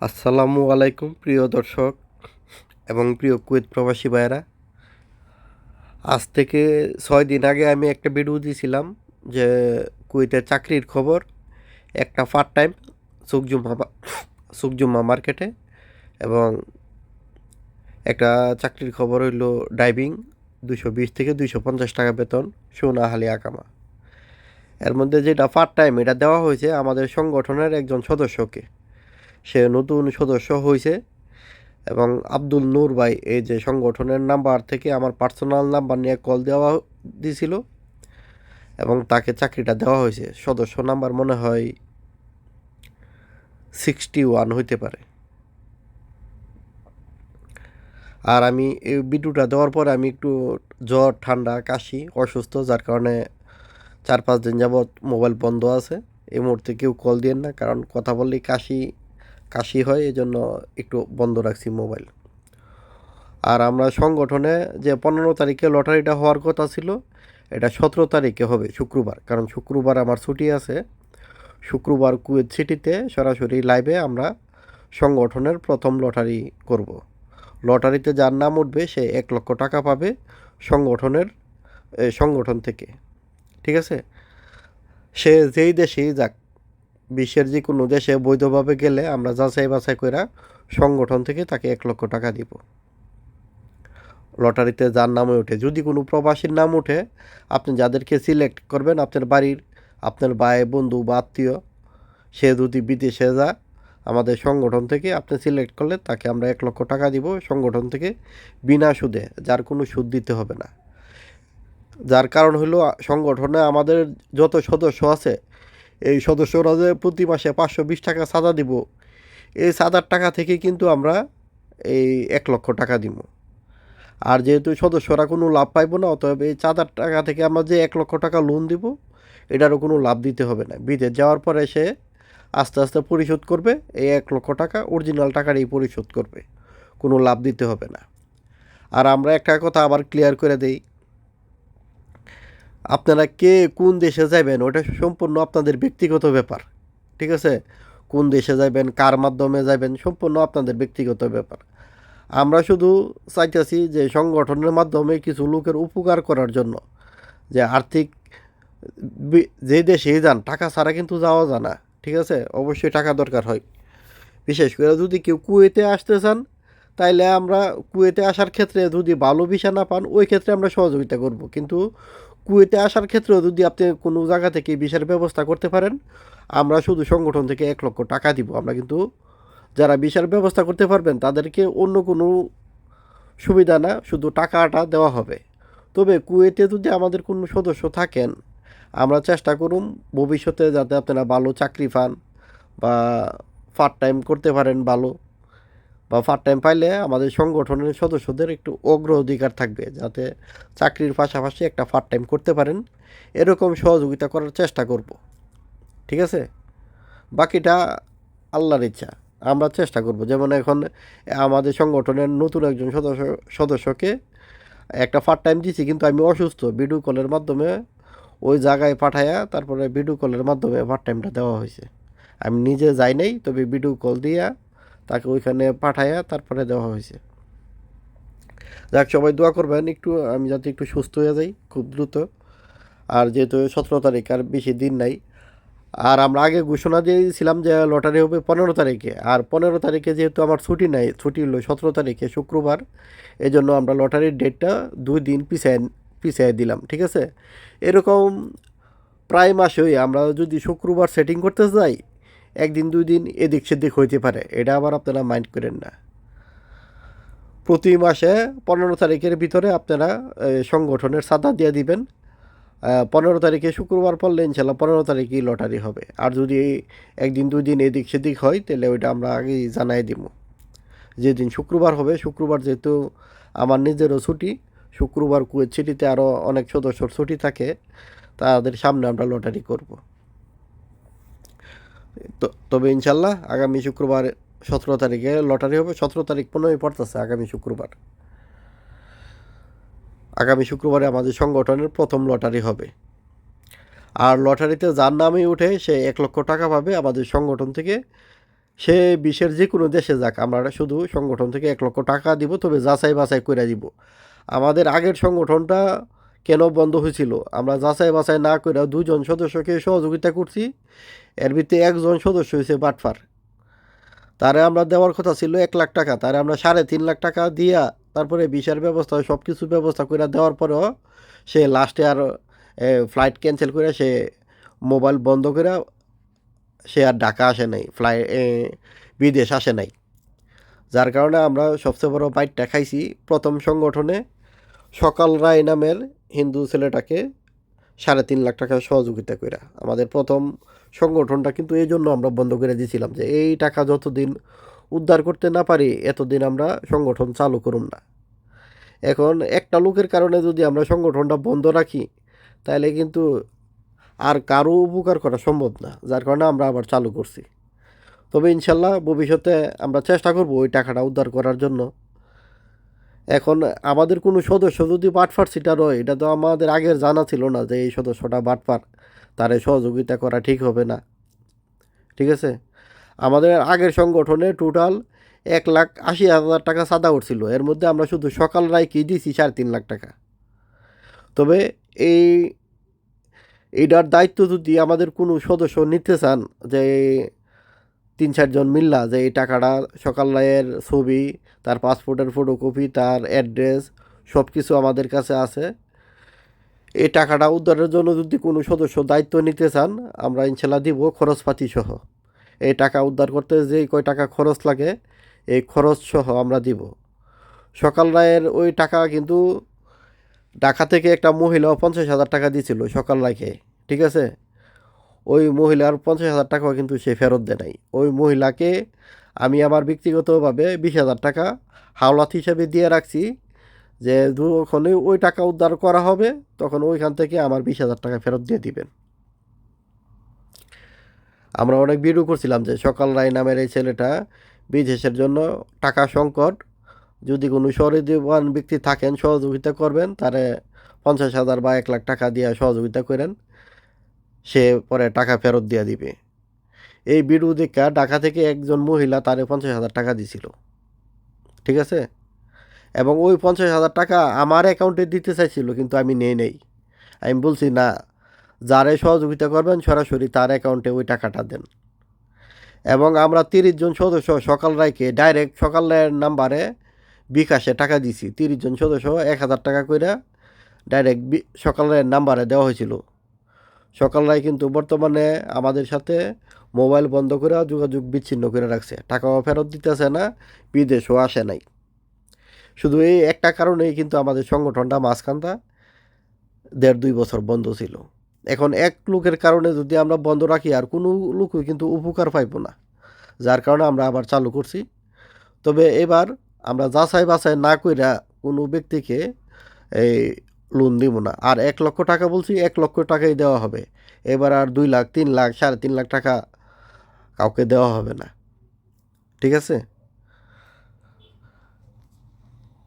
আসসালামু আলাইকুম, প্রিয় দর্শক এবং প্রিয় কুয়েত প্রবাসী ভাইয়েরা। আজ থেকে ছয় দিন আগে আমি একটা ভিডিও দিয়েছিলাম যে কুয়েতের চাকরির খবর, একটা পার্ট টাইম সুকজুমা বা- সুকজুমা মার্কেটে এবং একটা চাকরির খবর হইল ড্রাইভিং দুশো বিশ থেকে দুইশো পঞ্চাশ টাকা বেতন সোনাহালি আকামা এর মধ্যে যেটা পার্ট টাইম এটা দেওয়া হয়েছে আমাদের সংগঠনের একজন সদস্যকে। সে নতুন সদস্য হয়েছে এবং আব্দুল নূর ভাই, এই যে সংগঠনের নাম্বার থেকে আমার পার্সোনাল নাম্বার নিয়ে কল দেওয়া দিছিল এবং তাকে চাকরিটা দেওয়া হয়েছে। সদস্য নাম্বার মনে হয় সিক্সটি ওয়ান হইতে পারে। আর আমি এই ভিডিওটা দেওয়ার পরে আমি একটু জ্বর, ঠান্ডা, কাশি, অসুস্থ, যার কারণে চার পাঁচ দিন যাবৎ মোবাইল বন্ধ আছে। এই মুহূর্তে কেউ কল দিয়েন না, কারণ কথা বললেই কাশি কাশি হয় এই জন্য একটু বন্ধ রাখছি মোবাইল। আর আমরা সংগঠনে যে পনেরো তারিখে লটারিটা হওয়ার কথা ছিল, এটা সতেরো তারিখে হবে, শুক্রবার। কারণ শুক্রবার আমার ছুটি আছে। শুক্রবার কুয়েত সিটিতে সরাসরি লাইভে আমরা সংগঠনের প্রথম লটারি করব। লটারিতে যার নাম উঠবে, সে এক লক্ষ টাকা পাবে সংগঠনের সংগঠন থেকে। ঠিক আছে? সে যেই দেশেই যাক বিশ্বের যে কোনো দেশে বৈধভাবে গেলে আমরা যাচাই বাছাই করে সংগঠন থেকে তাকে এক লক্ষ টাকা দিব। লটারিতে যার নামে ওঠে, যদি কোনো প্রবাসীর নাম ওঠে, আপনি যাদেরকে সিলেক্ট করবেন, আপনার বাড়ির, আপনার ভাই, বন্ধু বা আত্মীয়, সে যদি বিদেশে যা আমাদের সংগঠন থেকে আপনি সিলেক্ট করলে তাকে আমরা এক লক্ষ টাকা দিব। সংগঠন থেকে বিনা সুদে, যার কোনো সুদ দিতে হবে না। যার কারণ হলো সংগঠনে আমাদের যত সদস্য আছে এই সদস্যরা যে প্রতি মাসে পাঁচশো বিশ টাকা চাঁদা দিব, এই চাঁদার টাকা থেকে কিন্তু আমরা এই এক লক্ষ টাকা দিব। আর যেহেতু সদস্যরা কোনো লাভ পাইব না, অতএব এই চাঁদার টাকা থেকে আমরা যে এক লক্ষ টাকা লোন দিব, এটারও কোনো লাভ দিতে হবে না। বিদেশ যাওয়ার পরে সে আস্তে আস্তে পরিশোধ করবে, এই এক লক্ষ টাকা অরিজিনাল টাকারই পরিশোধ করবে, কোনো লাভ দিতে হবে না। আর আমরা একটা কথা আবার ক্লিয়ার করে দেই আপনারা কে কোন দেশে যাবেন ওটা সম্পূর্ণ আপনাদের ব্যক্তিগত ব্যাপার, ঠিক আছে? কোন দেশে যাবেন কার মাধ্যমে যাবেন সম্পূর্ণ আপনাদের ব্যক্তিগত ব্যাপার। আমরা শুধু চাইতেছি যে সংগঠনের মাধ্যমে কিছু লোকের উপকার করার জন্য, যে আর্থিক যে দেশেই যান, টাকা ছাড়া কিন্তু যাওয়া যায় না, ঠিক আছে? অবশ্যই টাকা দরকার হয়। বিশেষ করে যদি কেউ কুয়েতে আসতে চান, তাইলে আমরা কুয়েতে আসার ক্ষেত্রে যদি ভালো ভিসা না পান, ওই ক্ষেত্রে আমরা সহযোগিতা করব। কিন্তু কুয়েতে আসার ক্ষেত্রেও যদি আপনি কোনো জায়গা থেকে ভিসার ব্যবস্থা করতে পারেন, আমরা শুধু সংগঠন থেকে এক লক্ষ টাকা দিব। আমরা কিন্তু যারা ভিসার ব্যবস্থা করতে পারবেন, তাদেরকে অন্য কোনো সুবিধা না, শুধু টাকাটা দেওয়া হবে। তবে কুয়েতে যদি আমাদের কোনো সদস্য থাকেন, আমরা চেষ্টা করুম ভবিষ্যতে যাতে আপনারা ভালো চাকরি পান বা পার্ট টাইম করতে পারেন ভালো। বা পার্ট টাইম পাইলে আমাদের সংগঠনের সদস্যদের একটু অগ্রাধিকার থাকবে, যাতে চাকরির পাশাপাশি একটা পার্ট টাইম করতে পারেন। এরকম সহযোগিতা করার চেষ্টা করব। ঠিক আছে? বাকিটা আল্লাহর ইচ্ছা, আমরা চেষ্টা করব। যেমন এখন আমাদের সংগঠনের নতুন একজন সদস্য, সদস্যকে একটা পার্ট টাইম দিছি, কিন্তু আমি অসুস্থ। ভিডিও কলের মাধ্যমে ওই জায়গায় পাঠায়া তারপরে ভিডিও কলের মাধ্যমে পার্ট টাইমটা দেওয়া হয়েছে। আমি নিজে যাই নাই, তবে ভিডিও কল দিয়া তাকে ওইখানে পাঠায়া তারপরে দেওয়া হয়েছে। যাক, সবাই দোয়া করবেন, একটু আমি যাতে একটু সুস্থ হয়ে যাই, খুব দ্রুত। আর যেহেতু সতেরো তারিখ, আর বেশি দিন নাই। আর আমরা আগে ঘোষণা দিয়েছিলাম যে লটারি হবে পনেরো তারিখে। আর পনেরো তারিখে যেহেতু আমার ছুটি নাই, ছুটি হলো সতেরো তারিখে, শুক্রবার। এই জন্য আমরা লটারির ডেটটা দুই দিন পিছিয়ে পিছিয়ে দিলাম, ঠিক আছে? এরকম প্রায় মাসেই আমরা যদি শুক্রবার সেটিং করতে যাই একদিন দুই দিন এদিক সেদিক হইতে পারে। এটা আবার আপনারা মাইন্ড করেন না। প্রতি মাসে পনেরো তারিখের ভিতরে আপনারা সংগঠনের সাদা দিয়ে দিবেন। পনেরো তারিখে শুক্রবার পড়লে ইনশাল্লাহ পনেরো তারিখেই লটারি হবে। আর যদি একদিন দুই দিন এদিক সেদিক হয়, তাহলে ওইটা আমরা আগেই জানাই দিব যেদিন শুক্রবার হবে, শুক্রবার যেহেতু আমার নিজেরও ছুটি, শুক্রবার কুয়েত সিটিতে আরও অনেক সদস্যর ছুটি থাকে, তাদের সামনে আমরা লটারি করব। তবে ইনশাল্লাহ আগামী শুক্রবার সতেরো তারিখে লটারি হবে। সতেরো তারিখ পনেরোই পড়তেছে আগামী শুক্রবার। আগামী শুক্রবারে আমাদের সংগঠনের প্রথম লটারি হবে। আর লটারিতে যার নামে উঠে সে এক লক্ষ টাকা পাবে আমাদের সংগঠন থেকে। সে বিশ্বের যে কোনো দেশে যাক, আমরা শুধু সংগঠন থেকে এক লক্ষ টাকা দিব, তবে যাচাই বাছাই করে দিব। আমাদের আগের সংগঠনটা কেন বন্ধ হয়েছিল? আমরা যাচাই বাছাই না করে দুজন সদস্যকে সহযোগিতা করছি। এর ভিতরে একজন সদস্য হয়েছে বাটফার। তারে আমরা দেওয়ার কথা ছিল এক লাখ টাকা। তারে আমরা সাড়ে তিন লাখ টাকা দিয়া তারপরে ভিসার ব্যবস্থা সব কিছু ব্যবস্থা করে দেওয়ার পরেও সে লাস্টে আর ফ্লাইট ক্যান্সেল করে সে মোবাইল বন্ধ করে সে আর ঢাকা আসে নাই ফ্লাই বিদেশ আসে নাই। যার কারণে আমরা সবচেয়ে বড় বাইটটা খাইছি প্রথম সংগঠনে সকাল রায় নামের হিন্দু ছেলেটাকে সাড়ে তিন লাখ টাকা সহযোগিতা করে আমাদের প্রথম সংগঠনটা কিন্তু এই জন্য আমরা বন্ধ করে দিয়েছিলাম যে এই টাকা যতদিন উদ্ধার করতে না পারি, এতদিন আমরা সংগঠন চালু করুন না। এখন একটা লোকের কারণে যদি আমরা সংগঠনটা বন্ধ রাখি তাহলে কিন্তু আর কারও উপকার করা সম্ভব না, যার কারণে আমরা আবার চালু করছি। তবে ইনশাল্লাহ ভবিষ্যতে আমরা চেষ্টা করব ওই টাকাটা উদ্ধার করার জন্য। এখন আমাদের কোনো সদস্য যদি বাটফার সিটার হয় এটা তো আমাদের আগের জানা ছিল না যে এই সদস্যটা বাটফার, তারে সহযোগিতা করা ঠিক হবে না। ঠিক আছে? আমাদের আগের সংগঠনে টোটাল এক লাখ আশি হাজার টাকা সাদা উঠছিল এর মধ্যে আমরা শুধু সকাল রায় কি দিয়েছি সাড়ে তিন লাখ টাকা। তবে এই এইটার দায়িত্ব যদি আমাদের কোনো সদস্য নিতে চান যে তিন চারজন মিল্লা যে এই টাকাটা সকাল রায়ের ছবি, তার পাসপোর্টের ফটোকপি তার অ্যাড্রেস সব কিছু আমাদের কাছে আছে। এই টাকাটা উদ্ধারের জন্য যদি কোনো সদস্য দায়িত্ব নিতে চান, আমরা ইনশাল্লাহ দিব খরচপাতি সহ। এই টাকা উদ্ধার করতে যে কয় টাকা খরচ লাগে, এই খরচ সহ আমরা দিব। সকাল রায়ের ওই টাকা কিন্তু ঢাকা থেকে একটা মহিলা পঞ্চাশ হাজার টাকা দিয়েছিল সকাল রাখে ঠিক আছে? ওই মহিলার পঞ্চাশ হাজার টাকাও কিন্তু সে ফেরত দেয় নাই। ওই মহিলাকে আমি আমার ব্যক্তিগতভাবে বিশ হাজার টাকা হাওলাত হিসেবে দিয়ে রাখছি যে যখনই ওই টাকা উদ্ধার করা হবে, তখন ওইখান থেকে আমার বিশ হাজার টাকা ফেরত দিয়ে দিবেন। আমরা অনেক ভিডিও করছিলাম যে সকাল রায় নামের এই ছেলেটা বিদেশের জন্য টাকা সংকট, যদি কোনো সহৃদয়বান ব্যক্তি থাকেন, সহযোগিতা করবেন, তারে পঞ্চাশ হাজার বা এক লাখ টাকা দিয়ে সহযোগিতা করেন। সে পরে টাকা ফেরত দিয়ে দিবে। এই ভিডিও দেখা ঢাকা থেকে একজন মহিলা তারে পঞ্চাশ হাজার টাকা দিছিল। ঠিক আছে? এবং ওই পঞ্চাশ হাজার টাকা আমার অ্যাকাউন্টে দিতে চাইছিল, কিন্তু আমি নেই নেই। আমি বলছি, না যারাই সহযোগিতা করবেন সরাসরি তার অ্যাকাউন্টে ওই টাকাটা দেন। এবং আমরা তিরিশ জন সদস্য সকাল রায়কে ডাইরেক্ট সকাল রায়ের নাম্বারে বিকাশে টাকা দিছি। তিরিশ জন সদস্য এক হাজার টাকা করে ডাইরেক্ট সকাল রায়ের নাম্বারে দেওয়া হয়েছিল। সকাল রায় কিন্তু বর্তমানে আমাদের সাথে মোবাইল বন্ধ করে যোগাযোগ বিচ্ছিন্ন করে রাখছে। টাকাও ফেরত দিতেছে না, বিদেশও আসে নাই। শুধু এই একটা কারণেই কিন্তু আমাদের সংগঠনটা মাঝখানটা দেড় দুই বছর বন্ধ ছিল। এখন এক লোকের কারণে যদি আমরা বন্ধ রাখি, আর কোনো লোকই কিন্তু উপকার পাইব না, যার কারণে আমরা আবার চালু করছি। তবে এবার আমরা যাচাই বাছাই না কইরা কোনো ব্যক্তিকে এই লোন দিব না। আর এক লক্ষ টাকা বলছি, এক লক্ষ টাকাই দেওয়া হবে। এবার আর দুই লাখ, তিন লাখ, সাড়ে তিন লাখ টাকা কাউকে দেওয়া হবে না। ঠিক আছে?